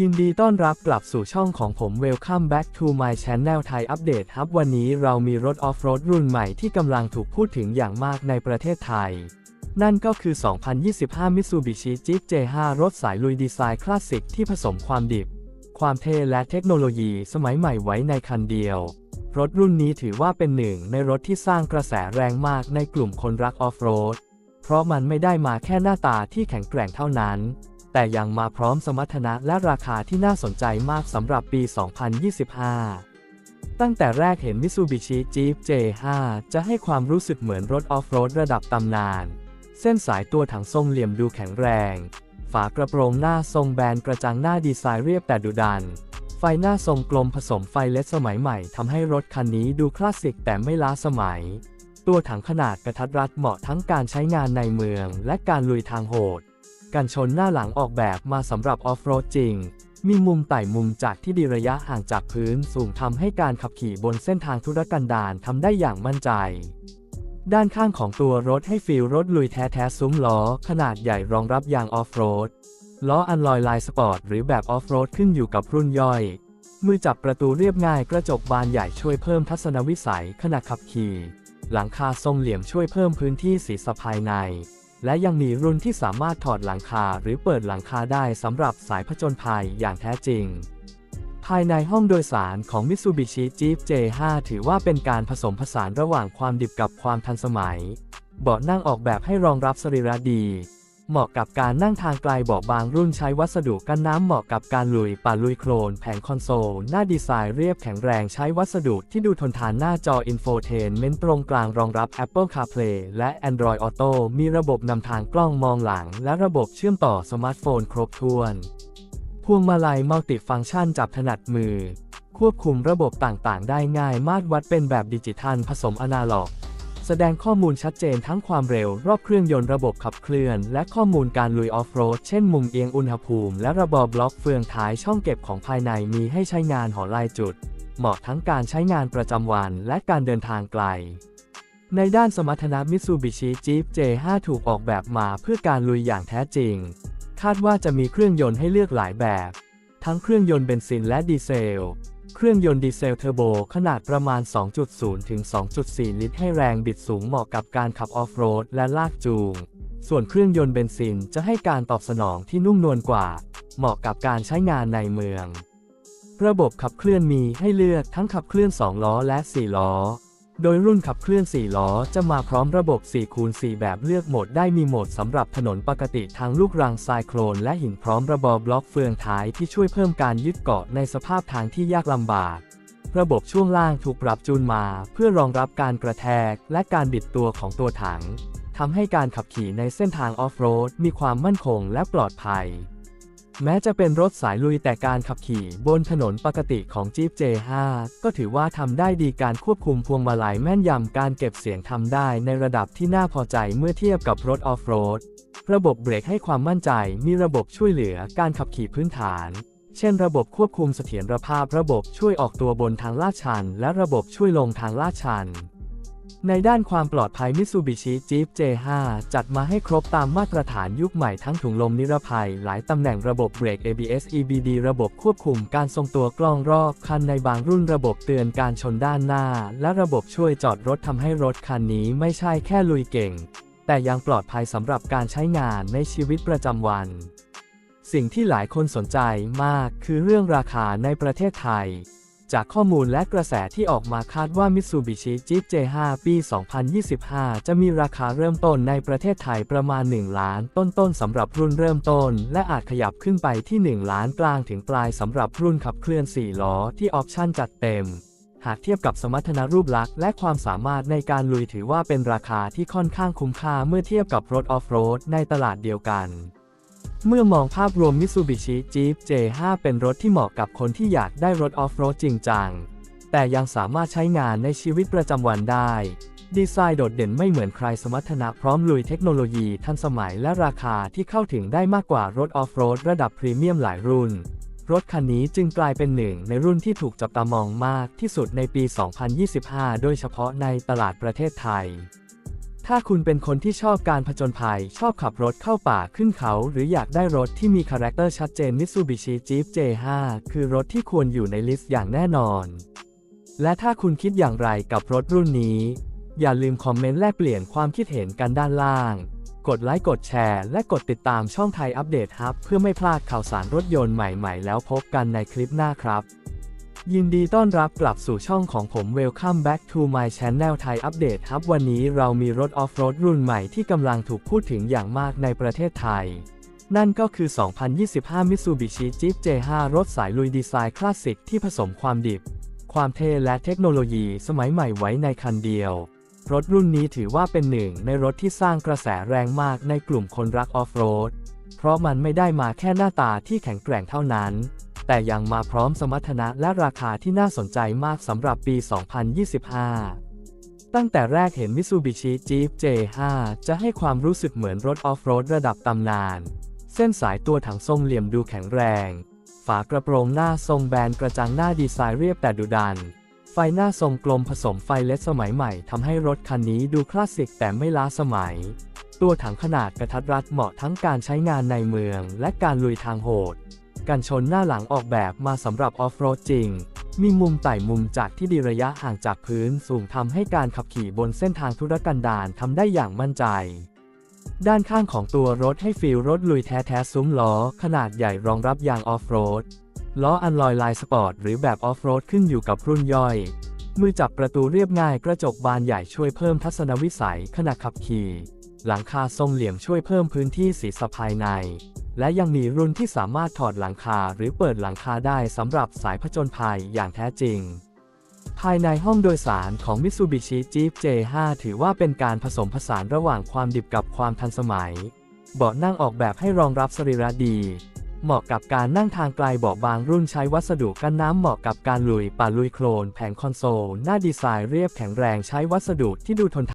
ยินดีต้อนรับกลับสู่ช่องของผม Welcome back to my channel Thai Update ครับวันนี้เรามีรถออฟโรดรุ่นใหม่ที่กำลังถูกพูดถึงอย่างมากในประเทศไทย นั่นก็คือ 2025 Mitsubishi Jeep J5 รถสายลุยดีไซน์คลาสสิกที่ผสมความดิบ ความเท่และเทคโนโลยีสมัยใหม่ไว้ในคันเดียว รถรุ่นนี้ถือว่าเป็นหนึ่งในรถที่สร้างกระแสแรงมากในกลุ่มคนรักออฟโรด เพราะมันไม่ได้มาแค่หน้าตาที่แข็งแกร่งเท่านั้น แต่ยังมาพร้อมสมรรถนะและราคาที่น่าสนใจมากสำหรับปี 2025ตั้งแต่แรกเห็น Mitsubishi Jeep J5 จะให้ความรู้สึกเหมือนรถออฟโรดระดับตำนาน เส้นสายตัวถังทรงเหลี่ยมดูแข็งแรง ฝากระโปรงหน้าทรงแบนกระจังหน้าดีไซน์เรียบแต่ดุดัน ไฟหน้าทรงกลมผสมไฟเลสสมัยใหม่ทำให้รถคันนี้ดูคลาสสิกแต่ไม่ล้าสมัย ตัวถังขนาดกระทัดรัดเหมาะทั้งการใช้งานในเมืองและการลุยทางโหด การชนหน้าหลังออกแบบมาสำหรับออฟโรดจริง มีมุมไต่มุมจากที่ดีระยะห่างจากพื้นสูงทำให้การขับขี่บนเส้นทางธุรกันดารทำได้อย่างมั่นใจ ด้านข้างของตัวรถให้ฟีลรถลุยแท้ๆซุ้มล้อ ขนาดใหญ่รองรับยางออฟโรดล้ออันลอยลายสปอร์ตหรือแบบออฟโรดขึ้นอยู่กับรุ่นย่อย มือจับประตูเรียบง่ายกระจกบานใหญ่ช่วยเพิ่มทัศนวิสัยขณะขับขี่ หลังคาทรงเหลี่ยมช่วยเพิ่มพื้นที่สีสะภายใน และยังมีรุ่นที่สามารถถอดหลังคาหรือเปิดหลังคาได้สำหรับสายผจญภัยอย่างแท้จริง ภายในห้องโดยสารของ Mitsubishi Jeep J5 ถือว่าเป็นการผสมผสานระหว่างความดิบกับความทันสมัย เบาะนั่งออกแบบให้รองรับสรีระดี เหมาะกับการนั่งทางไกลเบาะบางรุ่นใช้วัสดุกันน้ำเหมาะกับการลุยป่าลุยโคลน แผงคอนโซล หน้าดีไซน์เรียบแข็งแรงใช้วัสดุที่ดูทนทานหน้าจอ Infotainment ตรงกลางรองรับ Apple CarPlay และ Android Auto มีระบบนำทางกล้องมองหลัง และระบบเชื่อมต่อสมาร์ทโฟนครบถ้วนพวงมาลัยมัลติฟังก์ชันจับถนัดมือ ควบคุมระบบต่างๆ ได้ง่ายมาตรวัดเป็นแบบดิจิทัลผสมอนาล็อก แสดงข้อมูลชัดเจนทั้งความเร็วรอบเครื่องยนต์ระบบขับเคลื่อน และข้อมูลการลุยออฟโรด เช่นมุมเอียงอุณหภูมิ และระบบบล็อกเฟืองท้ายช่องเก็บของภายในมีให้ใช้งานหอลายจุด เหมาะทั้งการใช้งานประจำวันและการเดินทางไกล ในด้านสมรรถนะ Mitsubishi Jeep J5 ถูกออกแบบมาเพื่อการลุยอย่างแท้จริง คาดว่าจะมีเครื่องยนต์ให้เลือกหลายแบบ ทั้งเครื่องยนต์เบนซินและดีเซล เครื่องยนต์ดีเซลเทอร์โบขนาดประมาณ 2.0 ถึง 2.4 ลิตรให้แรงบิดสูงเหมาะกับการขับออฟโรดและลากจูง ส่วนเครื่องยนต์เบนซินจะให้การตอบสนองที่นุ่มนวลกว่า เหมาะกับการใช้งานในเมือง ระบบขับเคลื่อนมีให้เลือกทั้งขับเคลื่อน 2 ล้อและ 4 ล้อ โดยรุ่นขับเคลื่อน 4 ล้อ จะมาพร้อมระบบ4คูณ4แบบเลือกโหมดได้มีโหมดสำหรับถนนปกติทางลูกรังทรายโคลนและหินพร้อมระบบบล็อกเฟืองท้ายที่ช่วยเพิ่มการยึดเกาะในสภาพทางที่ยากลำบาก ระบบช่วงล่างถูกปรับจูนมาเพื่อรองรับการกระแทกและการบิดตัวของตัวถังทำให้การขับขี่ในเส้นทางออฟโรดมีความมั่นคงและปลอดภัย แม้จะเป็นรถสายลุยแต่การขับขี่บนถนนปกติของ Jeep J5 ก็ถือว่าทำได้ดีการควบคุมพวงมาลัยแม่นยำการเก็บเสียงทำได้ในระดับที่น่าพอใจเมื่อเทียบกับรถออฟโรด ระบบเบรกให้ความมั่นใจ มีระบบช่วยเหลือการขับขี่พื้นฐาน เช่นระบบควบคุมเสถียรภาพ ระบบช่วยออกตัวบนทางลาดชัน และระบบช่วยลงทางลาดชัน ในด้านความปลอดภัย Mitsubishi Jeep J5 จัดมาให้ครบตามมาตรฐานยุคใหม่ทั้งถุงลมนิรภัย หลายตำแหน่งระบบเบรก ABS EBD ระบบควบคุมการทรงตัวกล้องรอบคันในบางรุ่นระบบเตือนการชนด้านหน้า และระบบช่วยจอดรถทำให้รถคันนี้ไม่ใช่แค่ลุยเก่ง แต่ยังปลอดภัยสำหรับการใช้งานในชีวิตประจำวัน สิ่งที่หลายคนสนใจมากคือเรื่องราคาในประเทศไทย จากข้อมูลและกระแสที่ออกมาคาดว่า Mitsubishi Jeep J5 ปี 2025 จะมีราคาเริ่มต้นในประเทศไทยประมาณ 1 ล้านต้นๆสำหรับรุ่นเริ่มต้น และอาจขยับขึ้นไปที่ 1 ล้านกลางถึงปลายสำหรับรุ่นขับเคลื่อน 4 ล้อที่ออปชั่นจัดเต็ม หากเทียบกับสมรรถนะรูปลักษณ์และความสามารถในการลุยถือว่าเป็นราคาที่ค่อนข้างคุ้มค่าเมื่อเทียบกับรถออฟโรดในตลาดเดียวกัน เมื่อมองภาพรวม Mitsubishi Jeep J5 เป็นรถที่เหมาะกับคนที่อยากได้รถออฟโรดจริงจัง แต่ยังสามารถใช้งานในชีวิตประจำวันได้ ดีไซน์โดดเด่นไม่เหมือนใครสมรรถนะพร้อมลุยเทคโนโลยีทันสมัยและราคาที่เข้าถึงได้มากกว่ารถออฟโรดระดับพรีเมียมหลายรุ่น รถคันนี้จึงกลายเป็นหนึ่งในรุ่นที่ถูกจับตามองมากที่สุดในปี 2025 โดยเฉพาะในตลาดประเทศไทย ถ้าคุณเป็นคนที่ชอบการผจญภัย ชอบขับรถเข้าป่าขึ้นเขา หรืออยากได้รถที่มีคาแรคเตอร์ชัดเจน Mitsubishi Jeep J5 คือรถที่ควรอยู่ในลิสต์อย่างแน่นอน และถ้าคุณคิดอย่างไรกับรถรุ่นนี้ อย่าลืมคอมเมนต์แลกเปลี่ยนความคิดเห็นกันด้านล่าง กดไลค์กดแชร์และกดติดตามช่องไทยอัปเดตฮับ เพื่อไม่พลาดข่าวสารรถยนต์ใหม่ๆ แล้วพบกันในคลิปหน้าครับ ยินดีต้อนรับกลับสู่ช่องของผม Welcome back to my channel ไทยอัปเดตครับ วันนี้เรามีรถออฟโรดรุ่นใหม่ที่กำลังถูกพูดถึงอย่างมากในประเทศไทย นั่นก็คือ 2025 Mitsubishi Jeep J5 รถสายลุยดีไซน์คลาสสิกที่ผสมความดิบ ความเท่และเทคโนโลยีสมัยใหม่ไว้ในคันเดียว รถรุ่นนี้ถือว่าเป็นหนึ่งในรถที่สร้างกระแสแรงมากในกลุ่มคนรักออฟโรด เพราะมันไม่ได้มาแค่หน้าตาที่แข็งแกร่งเท่านั้น แต่ยังมาพร้อมสมรรถนะและราคาที่น่าสนใจมากสำหรับปี 2025 ตั้งแต่แรกเห็น Mitsubishi Jeep J5 จะให้ความรู้สึกเหมือนรถออฟโรดระดับตำนาน เส้นสายตัวถังทรงเหลี่ยมดูแข็งแรง ฝากระโปรงหน้าทรงแบนกระจังหน้าดีไซน์เรียบแต่ดุดัน ไฟหน้าทรงกลมผสมไฟเลสสมัยใหม่ทำให้รถคันนี้ดูคลาสสิกแต่ไม่ล้าสมัย ตัวถังขนาดกระทัดรัดเหมาะทั้งการใช้งานในเมืองและการลุยทางโหด กันชนหน้าหลังออกแบบมาสำหรับออฟโรดจริง มีมุมไต่มุมจากที่ดีระยะห่างจากพื้นสูงทำให้การขับขี่บนเส้นทางธุรกันดารทำได้อย่างมั่นใจ ด้านข้างของตัวรถให้ฟีลรถลุยแท้ๆซุ้มล้อ ขนาดใหญ่รองรับยางออฟโรดล้ออันลอยลายสปอร์ตหรือแบบออฟโรดขึ้นอยู่กับรุ่นย่อย มือจับประตูเรียบง่ายกระจกบานใหญ่ช่วยเพิ่มทัศนวิสัยขณะขับขี่ หลังคาทรงเหลี่ยมช่วยเพิ่มพื้นที่สีสับภายใน และยังมีรุ่นที่สามารถถอดหลังคาหรือเปิดหลังคาได้สำหรับสายผจญภัยอย่างแท้จริง ภายในห้องโดยสารของ Mitsubishi Jeep J5 ถือว่าเป็นการผสมผสานระหว่างความดิบกับความทันสมัย เบาะนั่งออกแบบให้รองรับสรีระดี เหมาะกับการนั่งทางไกลเบาะบางรุ่นใช้วัสดุกันน้ำเหมาะกับการลุยป่าลุยโคลนแผงคอนโซล หน้าดีไซน์เรียบแข็งแรงใช้วัสดุที่ดูทนทาน